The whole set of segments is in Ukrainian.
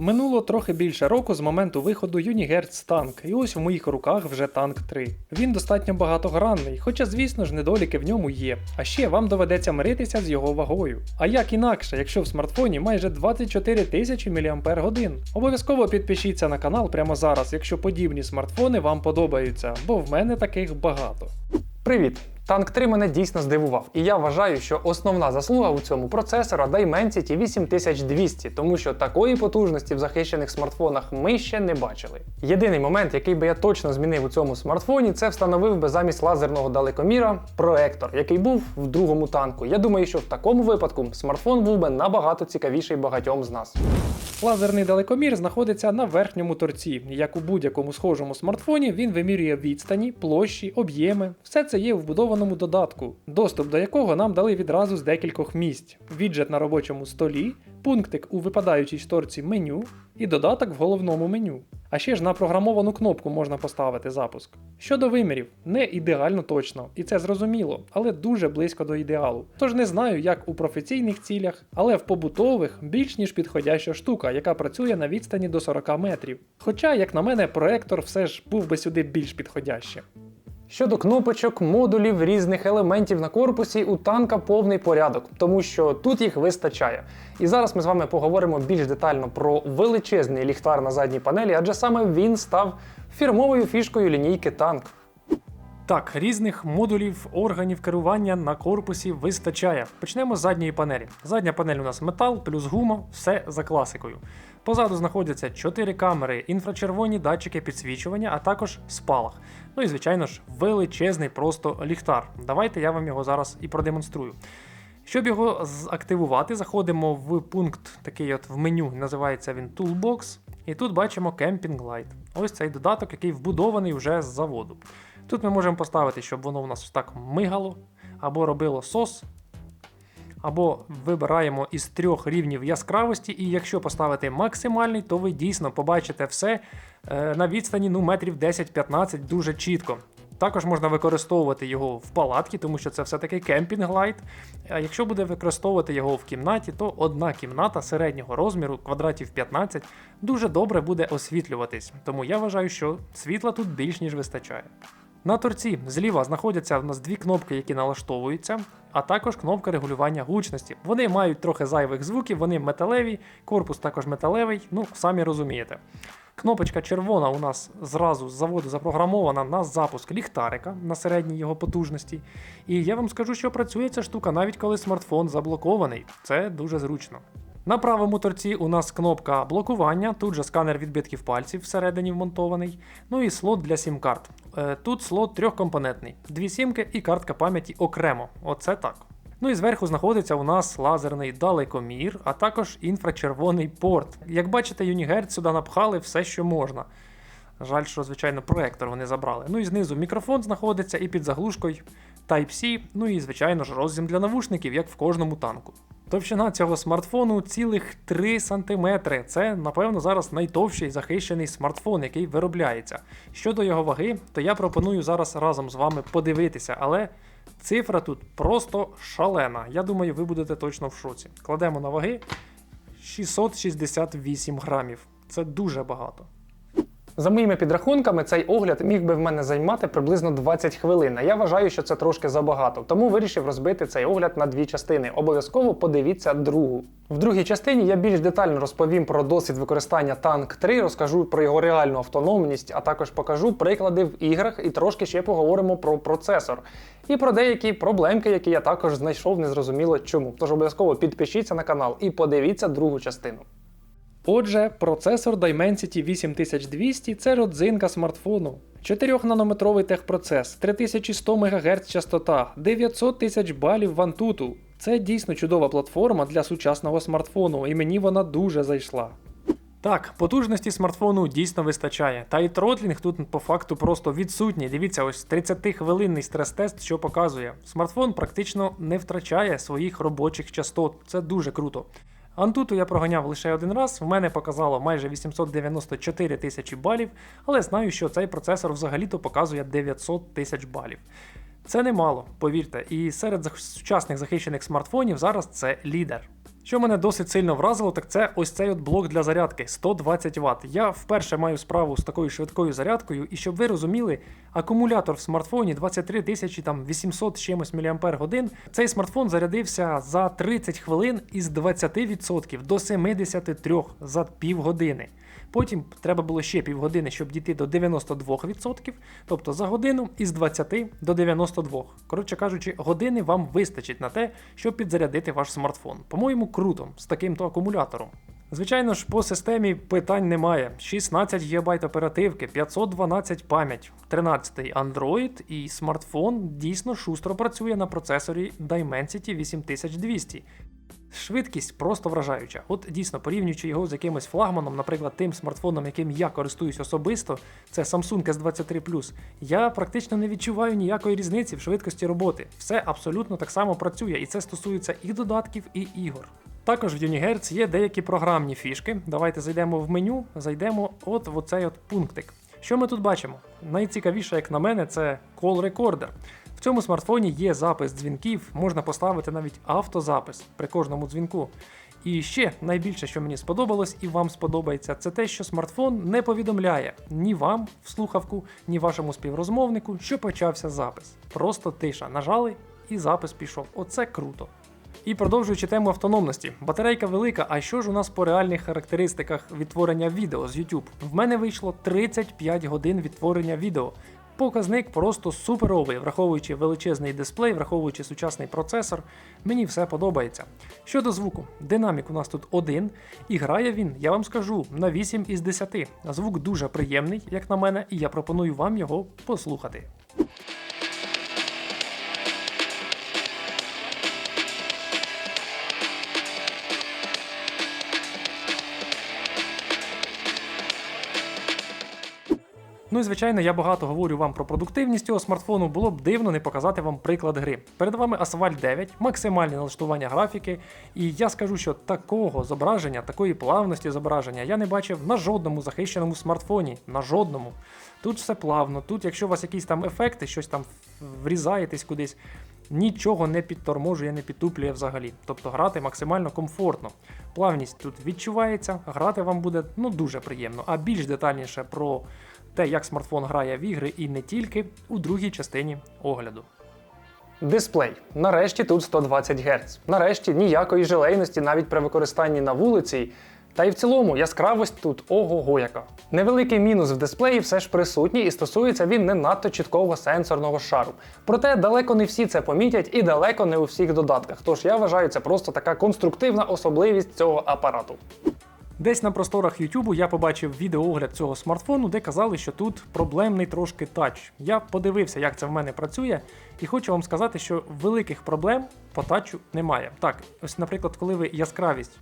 Минуло трохи більше року з моменту виходу Unihertz танк, і ось в моїх руках вже танк 3. Він достатньо багатогранний, хоча, звісно ж, недоліки в ньому є. А ще вам доведеться миритися з його вагою. А як інакше, якщо в смартфоні майже 24 тисячі мАч? Обов'язково підпишіться на канал прямо зараз, якщо подібні смартфони вам подобаються, бо в мене таких багато. Привіт! Танк 3 мене дійсно здивував, і я вважаю, що основна заслуга у цьому процесора Dimensity 8200, тому що такої потужності в захищених смартфонах ми ще не бачили. Єдиний момент, який би я точно змінив у цьому смартфоні, це встановив би замість лазерного далекоміра проектор, який був в другому танку. Я думаю, що в такому випадку смартфон був би набагато цікавіший багатьом з нас. Лазерний далекомір знаходиться на верхньому торці. Як у будь-якому схожому смартфоні, він вимірює відстані, площі, об'єми. Все це є в вбудованому додатку, доступ до якого нам дали відразу з декількох місць: віджет на робочому столі, пунктик у випадаючій шторці меню і додаток в головному меню. А ще ж на програмовану кнопку можна поставити запуск. Щодо вимірів, не ідеально точно, і це зрозуміло, але дуже близько до ідеалу. Тож не знаю, як у професійних цілях, але в побутових більш ніж підходяща штука, яка працює на відстані до 40 метрів. Хоча, як на мене, проектор все ж був би сюди більш підходящим. Щодо кнопочок, модулів, різних елементів на корпусі, у танка повний порядок, тому що тут їх вистачає. І зараз ми з вами поговоримо більш детально про величезний ліхтар на задній панелі, адже саме він став фірмовою фішкою лінійки танк. Так, різних модулів органів керування на корпусі вистачає. Почнемо з задньої панелі. Задня панель у нас метал плюс гума, все за класикою. Позаду знаходяться 4 камери, інфрачервоні датчики підсвічування, а також спалах. Ну і звичайно ж, величезний просто ліхтар. Давайте я вам його зараз і продемонструю. Щоб його активувати, заходимо в пункт такий от в меню, називається він Toolbox. І тут бачимо Camping Light. Ось цей додаток, який вбудований вже з заводу. Тут ми можемо поставити, щоб воно у нас так мигало, або робило сос, або вибираємо із трьох рівнів яскравості, і якщо поставити максимальний, то ви дійсно побачите все е, на відстані ну, метрів 10-15 дуже чітко. Також можна використовувати його в палатці, тому що це все-таки кемпінг-лайт. А якщо буде використовувати його в кімнаті, то одна кімната середнього розміру, квадратів 15, дуже добре буде освітлюватись. Тому я вважаю, що світла тут більш ніж вистачає. На торці зліва знаходяться в нас дві кнопки, які налаштовуються, а також кнопка регулювання гучності. Вони мають трохи зайвих звуків, вони металеві, корпус також металевий, ну самі розумієте. Кнопочка червона у нас зразу з заводу запрограмована на запуск ліхтарика на середній його потужності. І я вам скажу, що працює ця штука навіть коли смартфон заблокований. Це дуже зручно. На правому торці у нас кнопка блокування, тут же сканер відбитків пальців всередині вмонтований. Ну і слот для сім-карт. Е, тут слот трьохкомпонентний, дві сімки і картка пам'яті окремо. Оце так. Ну і зверху знаходиться у нас лазерний далекомір, а також інфрачервоний порт. Як бачите, Unihertz сюди напхали все, що можна. Жаль, що, звичайно, проектор вони забрали. Ну і знизу мікрофон знаходиться і під заглушкою Type-C, ну і, звичайно ж, роззім для навушників, як в кожному танку. Товщина цього смартфону цілих 3 см. Це, напевно, зараз найтовщий захищений смартфон, який виробляється. Щодо його ваги, то я пропоную зараз разом з вами подивитися, але цифра тут просто шалена. Я думаю, ви будете точно в шоці. Кладемо на ваги 668 грамів. Це дуже багато. За моїми підрахунками, цей огляд міг би в мене займати приблизно 20 хвилин. а Я вважаю, що це трошки забагато, тому вирішив розбити цей огляд на дві частини. Обов'язково подивіться другу. В другій частині я більш детально розповім про досвід використання танк 3, розкажу про його реальну автономність, а також покажу приклади в іграх і трошки ще поговоримо про процесор. І про деякі проблемки, які я також знайшов, незрозуміло чому. Тож обов'язково підпишіться на канал і подивіться другу частину. Отже, процесор Dimensity 8200 це родзинка смартфону. 4-нанометровий техпроцес, 3100 МГц частота, 900 тисяч балів вантуту. Це дійсно чудова платформа для сучасного смартфону, і мені вона дуже зайшла. Так, потужності смартфону дійсно вистачає. Та і тротлінг тут по факту просто відсутній. Дивіться, ось 30-хвилинний стрес-тест, що показує. Смартфон практично не втрачає своїх робочих частот. Це дуже круто. Антуту я проганяв лише один раз, в мене показало майже 894 тисячі балів, але знаю, що цей процесор взагалі-то показує 900 тисяч балів. Це немало, повірте, і серед сучасних захищених смартфонів зараз це лідер. Що мене досить сильно вразило, так це ось цей от блок для зарядки 120 Вт. Я вперше маю справу з такою швидкою зарядкою, і щоб ви розуміли, акумулятор в смартфоні 23 тисячі там 800 з чимось мАч. Цей смартфон зарядився за 30 хвилин із 20% до 73 за півгодини. Потім треба було ще півгодини, щоб дійти до 92%, тобто за годину із 20 до 92. Коротше кажучи, години вам вистачить на те, щоб підзарядити ваш смартфон. По-моєму, круто з таким-то акумулятором. Звичайно ж, по системі питань немає. 16 ГБ оперативки, 512 пам'ять, 13 Android і смартфон дійсно шустро працює на процесорі Dimensity 8200. Швидкість просто вражаюча. От дійсно, порівнюючи його з якимось флагманом, наприклад, тим смартфоном, яким я користуюсь особисто, це Samsung S23 я практично не відчуваю ніякої різниці в швидкості роботи. Все абсолютно так само працює, і це стосується і додатків, і ігор. Також в Unihertz є деякі програмні фішки. Давайте зайдемо в меню, зайдемо от в оцей от пунктик. Що ми тут бачимо? Найцікавіше, як на мене, це Call Recorder. В цьому смартфоні є запис дзвінків, можна поставити навіть автозапис при кожному дзвінку. І ще найбільше, що мені сподобалось і вам сподобається, це те, що смартфон не повідомляє ні вам в слухавку, ні вашому співрозмовнику, що почався запис. Просто тиша. Нажали і запис пішов. Оце круто. І продовжуючи тему автономності, батарейка велика. А що ж у нас по реальних характеристиках відтворення відео з YouTube? В мене вийшло 35 годин відтворення відео. Показник просто суперовий, враховуючи величезний дисплей, враховуючи сучасний процесор, мені все подобається. Щодо звуку, динамік у нас тут один, і грає він, я вам скажу, на 8 із 10. Звук дуже приємний, як на мене, і я пропоную вам його послухати. Ну і звичайно, я багато говорю вам про продуктивність цього смартфону. Було б дивно не показати вам приклад гри. Перед вами Asphalt 9, максимальне налаштування графіки. І я скажу, що такого зображення, такої плавності зображення я не бачив на жодному захищеному смартфоні. На жодному. Тут все плавно. Тут, якщо у вас якісь там ефекти, щось там врізаєтесь кудись. Нічого не підторможує, не підтуплює взагалі. Тобто грати максимально комфортно. Плавність тут відчувається, грати вам буде ну дуже приємно. А більш детальніше про те, як смартфон грає в ігри і не тільки у другій частині огляду. Дисплей. Нарешті тут 120 Гц. Нарешті ніякої желейності навіть при використанні на вулиці. Та й в цілому яскравость тут ого-го яка. Невеликий мінус в дисплеї все ж присутній і стосується він не надто чіткого сенсорного шару. Проте далеко не всі це помітять і далеко не у всіх додатках. Тож я вважаю, це просто така конструктивна особливість цього апарату. Десь на просторах YouTube я побачив відеоогляд цього смартфону, де казали, що тут проблемний трошки тач. Я подивився, як це в мене працює, і хочу вам сказати, що великих проблем по тачу немає. Так, ось, наприклад, коли ви яскравість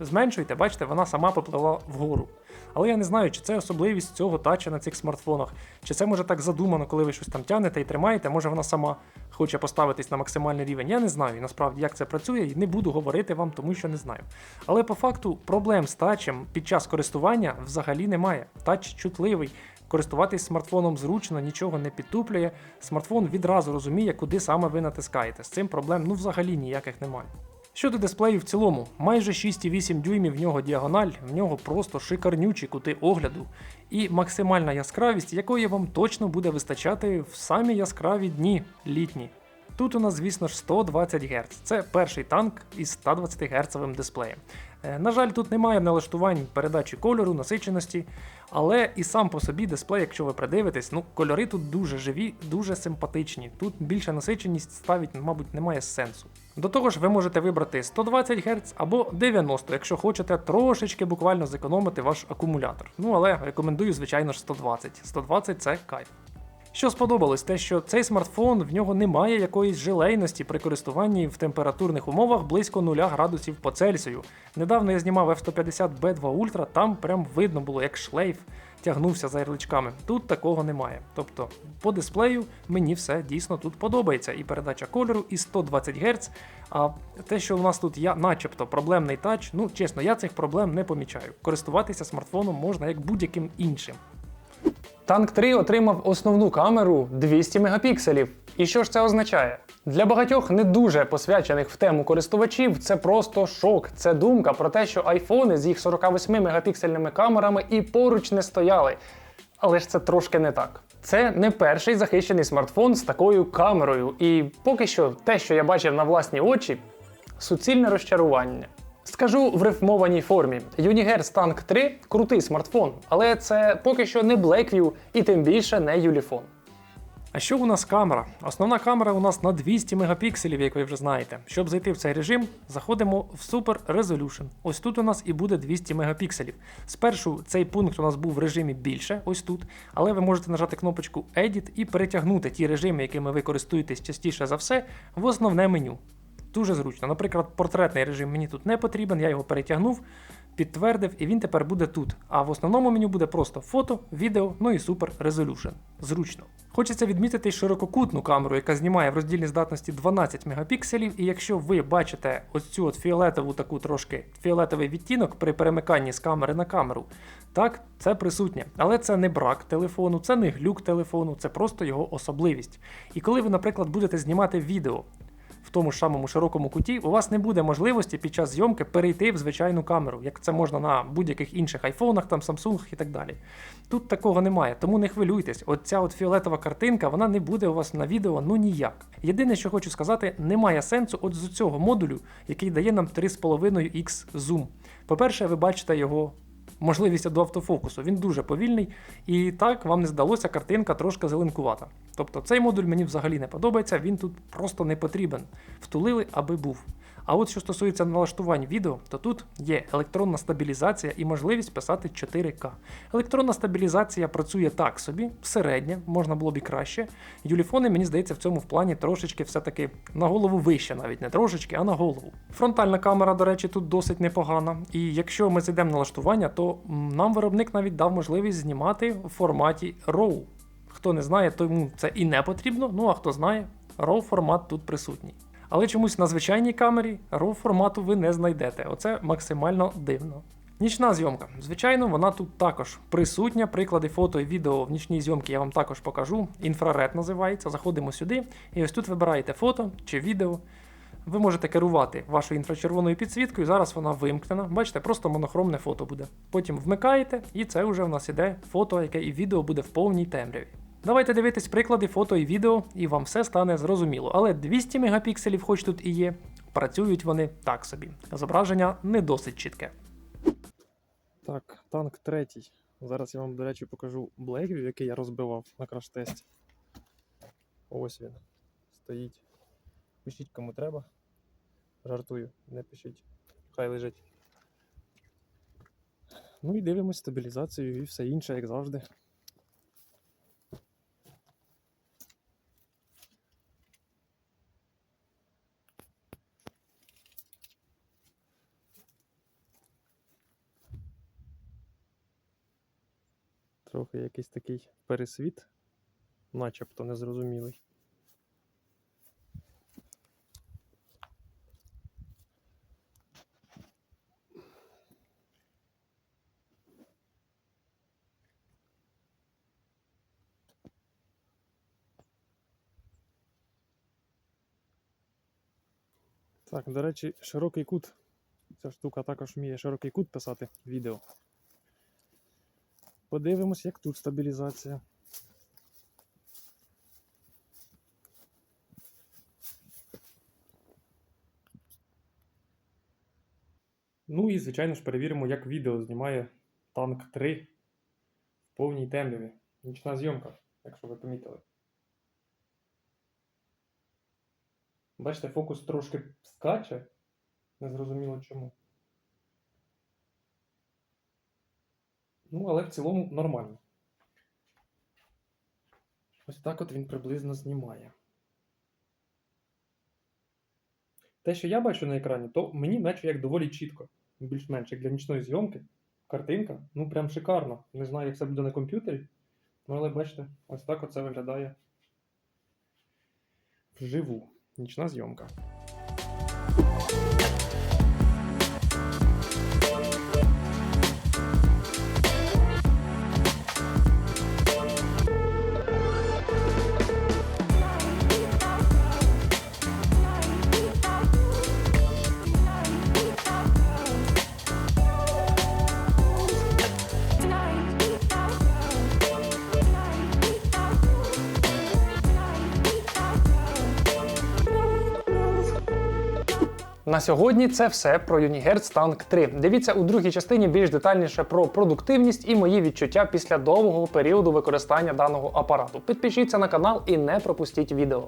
зменшуєте, бачите, вона сама попливла вгору. Але я не знаю, чи це особливість цього тача на цих смартфонах, чи це може так задумано, коли ви щось там тянете і тримаєте, може вона сама хоче поставитись на максимальний рівень. Я не знаю насправді, як це працює, і не буду говорити вам, тому що не знаю. Але по факту проблем з тачем під час користування взагалі немає. Тач чутливий. Користуватись смартфоном зручно, нічого не підтуплює. Смартфон відразу розуміє, куди саме ви натискаєте. З цим проблем ну взагалі ніяких немає. Щодо дисплею в цілому, майже 6,8 дюймів в нього діагональ, в нього просто шикарнючі кути огляду і максимальна яскравість, якої вам точно буде вистачати в самі яскраві дні літні. Тут у нас, звісно ж, 120 Гц. Це перший танк із 120 Гц дисплеєм. Е, На жаль, тут немає налаштувань передачі кольору, насиченості, але і сам по собі дисплей, якщо ви придивитесь, ну кольори тут дуже живі, дуже симпатичні. Тут більша насиченість ставить, мабуть, немає сенсу. До того ж, ви можете вибрати 120 Гц або 90, якщо хочете трошечки буквально зекономити ваш акумулятор. Ну але рекомендую, звичайно ж, 120. 120 це кайф. Що сподобалось, те, що цей смартфон в нього немає якоїсь желейності при користуванні в температурних умовах близько 0 градусів по Цельсію. Недавно я знімав F150 B2 Ultra, там прям видно було, як шлейф тягнувся за ярличками. Тут такого немає. Тобто по дисплею мені все дійсно тут подобається. І передача кольору, і 120 Гц. А те, що у нас тут я, начебто, проблемний тач, ну чесно, я цих проблем не помічаю. Користуватися смартфоном можна як будь-яким іншим. Танк 3 отримав основну камеру 200 мегапікселів. І що ж це означає? Для багатьох не дуже посвячених в тему користувачів це просто шок. Це думка про те, що айфони з їх 48 мегапіксельними камерами і поруч не стояли. Але ж це трошки не так. Це не перший захищений смартфон з такою камерою, і поки що те, що я бачив на власні очі, суцільне розчарування. Скажу в рифмованій формі: Universe Tank 3 крутий смартфон, але це поки що не Blackview і тим більше не Юліфон. А що у нас камера? Основна камера у нас на 200 мегапікселів, як ви вже знаєте. Щоб зайти в цей режим, заходимо в Super Resolution. Ось тут у нас і буде 200 мегапікселів. Спершу цей пункт у нас був в режимі більше, ось тут, але ви можете нажати кнопочку Edit і перетягнути ті режими, якими ви користуєтесь частіше за все, в основне меню. Дуже зручно. Наприклад, портретний режим мені тут не потрібен, я його перетягнув, підтвердив, і він тепер буде тут. А в основному меню буде просто фото, відео, ну і Super Resolution. Зручно. Хочеться відмітити ширококутну камеру, яка знімає в роздільній здатності 12 мегапікселів. І якщо ви бачите ось цю от фіолетову таку трошки фіолетовий відтінок при перемиканні з камери на камеру, так, це присутнє. Але це не брак телефону, це не глюк телефону, це просто його особливість. І коли ви, наприклад, будете знімати відео тому ж самому широкому куті, у вас не буде можливості під час зйомки перейти в звичайну камеру, як це можна на будь-яких інших айфонах, там Samsung і так далі. Тут такого немає, тому не хвилюйтесь. От ця от фіолетова картинка, вона не буде у вас на відео ну ніяк. Єдине, що хочу сказати, немає сенсу от з цього модулю, який дає нам 3,5x зум. По-перше, ви бачите його можливість до автофокусу. Він дуже повільний, і так вам не здалося, картинка трошки зеленкувата. Тобто цей модуль мені взагалі не подобається, він тут просто не потрібен. Втулили, аби був. А от що стосується налаштувань відео, то тут є електронна стабілізація і можливість писати 4К. Електронна стабілізація працює так собі, середня, можна було б і краще. Юліфони, мені здається, в цьому в плані трошечки все-таки на голову вище, навіть не трошечки, а на голову. Фронтальна камера, до речі, тут досить непогана. І якщо ми зайдемо в налаштування, то нам виробник навіть дав можливість знімати в форматі RAW. Хто не знає, тому це і не потрібно. Ну а хто знає, RAW формат тут присутній. Але чомусь на звичайній камері RAW формату ви не знайдете. Оце максимально дивно. Нічна зйомка. Звичайно, вона тут також присутня. Приклади фото і відео в нічній зйомці я вам також покажу. Інфраред називається. Заходимо сюди, і ось тут вибираєте фото чи відео. Ви можете керувати вашою інфрачервоною підсвіткою. Зараз вона вимкнена. Бачите, просто монохромне фото буде. Потім вмикаєте, і це вже в нас іде фото, яке і відео буде в повній темряві. Давайте дивитись приклади фото і відео, і вам все стане зрозуміло. Але 200 мегапікселів, хоч тут і є, працюють вони так собі. Зображення не досить чітке. Так, танк третій. Зараз я вам, до речі, покажу Blackview, який я розбивав на краш-тесті. Ось він. Стоїть. Пишіть кому треба. Жартую, не пишіть. Хай лежить. Ну і дивимось стабілізацію і все інше, як завжди. Трохи якийсь такий пересвіт, начебто незрозумілий. Так, до речі, широкий кут. Ця штука також вміє широкий кут писати відео. Подивимось, як тут стабілізація. Ну і, звичайно ж, перевіримо, як відео знімає танк 3 в повній темряві. Нічна зйомка, якщо ви помітили. Бачите, фокус трошки скаче. Незрозуміло чому. Ну, але в цілому нормально. Ось так от він приблизно знімає. Те, що я бачу на екрані, то мені наче як доволі чітко. Більш-менш як для нічної зйомки. Картинка, ну прям шикарно. Не знаю, як це буде на комп'ютері. Ну, але бачите, ось так оце виглядає вживу. Нічна зйомка. На сьогодні це все про Unihertz Tank 3. Дивіться у другій частині більш детальніше про продуктивність і мої відчуття після довгого періоду використання даного апарату. Підпишіться на канал і не пропустіть відео.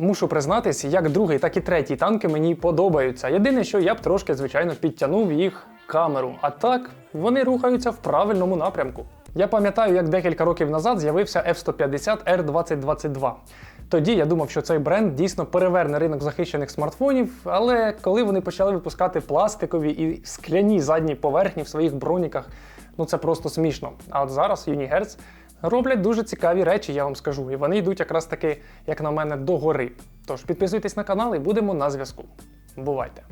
Мушу признатись, як другий, так і третій танки мені подобаються. Єдине, що я б трошки, звичайно, підтягнув їх камеру. А так, вони рухаються в правильному напрямку. Я пам'ятаю, як декілька років назад з'явився F-150 R2022. Тоді я думав, що цей бренд дійсно переверне ринок захищених смартфонів, але коли вони почали випускати пластикові і скляні задні поверхні в своїх броніках, ну це просто смішно. А от зараз Unihertz роблять дуже цікаві речі, я вам скажу. І вони йдуть якраз таки, як на мене, догори. Тож підписуйтесь на канал і будемо на зв'язку. Бувайте!